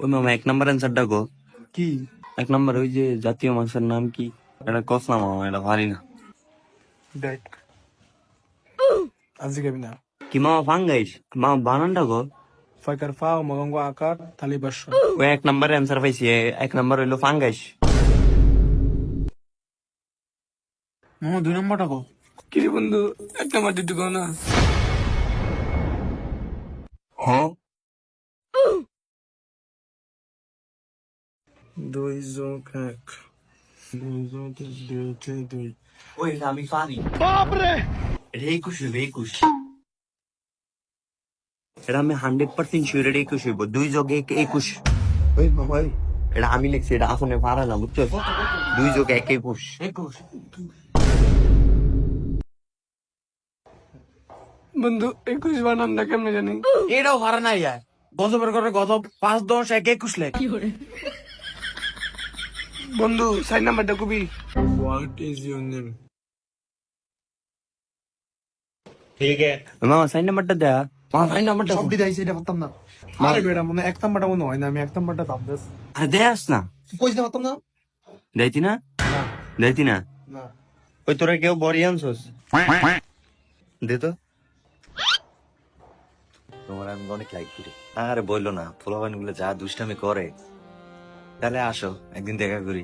ওই মামা এক নাম্বার অ্যান্সারটা গো কি? এক নাম্বার ওই যে জাতীয় মাছের নাম কি? এটা কস না মামা এটা পারি না। দেখ। আজকে গাবি না। কি মামা ফাঙ্গাইস মামা বানানটা গো ফাইকার ফা মগঙ্গ আকার তালি বাস ওই এক নাম্বার অ্যান্সার পাইছি এক নাম্বার হইল ফাঙ্গাইস মামা দুই নম্বরটা কো। কি রে বন্ধু এক নম্বর দিতে না। হ্যাঁ? দুই যোগ এক। দুই যোগ এক, দুই যোগ দুই। ওই আমি পারি বাপরে! এটা একুশ একুশ। এটা আমি হান্ড্রেড পার্সেন্ট শিওর এটা একুশ হইব। দুই যোগ এক একুশ। ওই মামা এটা আমি লিখছি এটা আসলে পারা না বুঝছ? দুই যোগ এক একুশ। একুশ। বন্ধু একুশ বানান না কেমনে জানি? এটাও ভাড়া নাই আর গজবের করে গজ পাঁচ দশ এক একুশ লেখ। বন্ধু সাইড নাম্বারটা কবি। হোয়াট ইজ ইউর নেম ঠিক আছে। মামা সাইন নাম্বারটা দেয়া। মামা সাইন নাম্বারটা সব দিদাইছে এটা পারতাম না। আরে বেটা মনে এক নাম্বারটা মনে হয় না আমি এক নাম্বারটা দাম দেস। আরে দেয়াস না। কইতে পারতাম না? দেয়তি না? দেয়তি না? না। ওই তোরা কেউ বড়ি আনছোস? দে তো। তোমার আমি অনেক লাইক করি। আরে বলল না পোলাবানগুলো যা দুষ্টামি করে। তাহলে আসো একদিন দেখা করি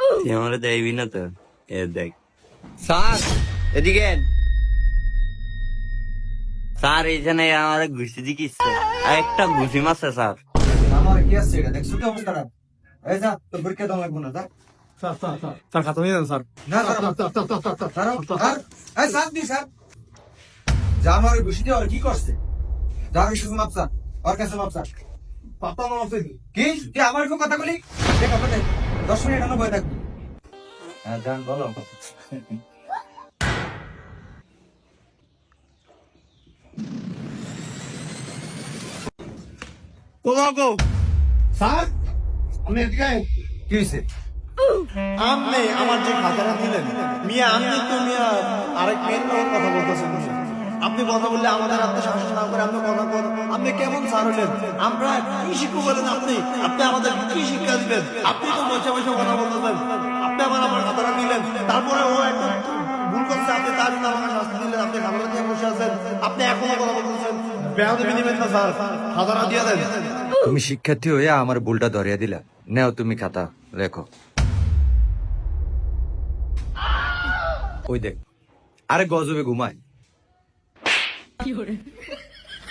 তুই আমার দেয়বি না তো এ দেখ স্যার এদিকে স্যার এইখানে আমার ঘুষি দিকিচ্ছে একটা ঘুষি মারছে স্যার আমার কি আছে এটা দেখছ কি অবস্থা খারাপ এই যা তোর পরীক্ষা দাও লাগবো না যা স্যার স্যার স্যার স্যার খাতা নিয়ে যান স্যার না স্যার স্যার স্যার এই স্যার দি স্যার যা আমার ঘুষি দিয়ে কি করছে যা শুধু মাপসা ওর কাছে মাপসা না আছে কি? তুই আমার উপর কথা বলি? দেখ আপনি দেখ দশ মিনিট এখনও বয়ে থাকবি হ্যাঁ যান বলো। তোমাকে স্যার আমি এদিকে কি হয়েছে? আপনি আমার যে খাতাটা দিলেন মিয়া আমি তো মিয়া আরেক মেয়ের কথা বলতেছেন। আপনি কথা বললে আমাদের আত্মশাসন না করে আপনি কথা বলেন। আপনি কেমন স্যার হলেন? আমরা কি শিক্ষক বলেন আপনি? আপনি আমাদের কি শিক্ষা দিবেন? আপনি তো বসে বসে কথা বলতেছেন। আপনি আমার আমার খাতাটা দিলেন। তারপরে ও আপনি আপনি আপনি দেন। তুমি শিক্ষার্থী হয়ে আমার ভুলটা ধরিয়া দিলা। নেও তুমি খাতা, লেখো। ওই দেখ, আরে গজবে ঘুমায়।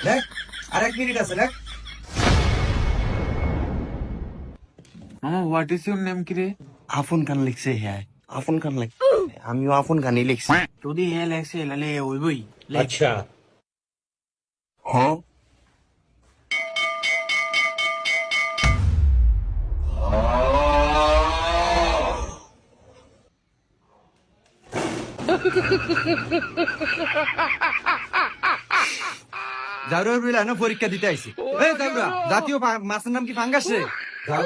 দেখ আরেক মিনিট আছে দেখ মামা হোয়াট ইজ ইউর নেম কি রে আফন খান লিখছে হ্যাঁ আফন খান লিখ আমিও আফন খানই লিখছি যদি এ লেখছে লালে ওইবই হ্যাঁ জারুর বিল এনে পরীক্ষা দিতে আইছি। এই জারুরা জাতীয় মাছের নাম কি ফাঙ্গাস? রে যাও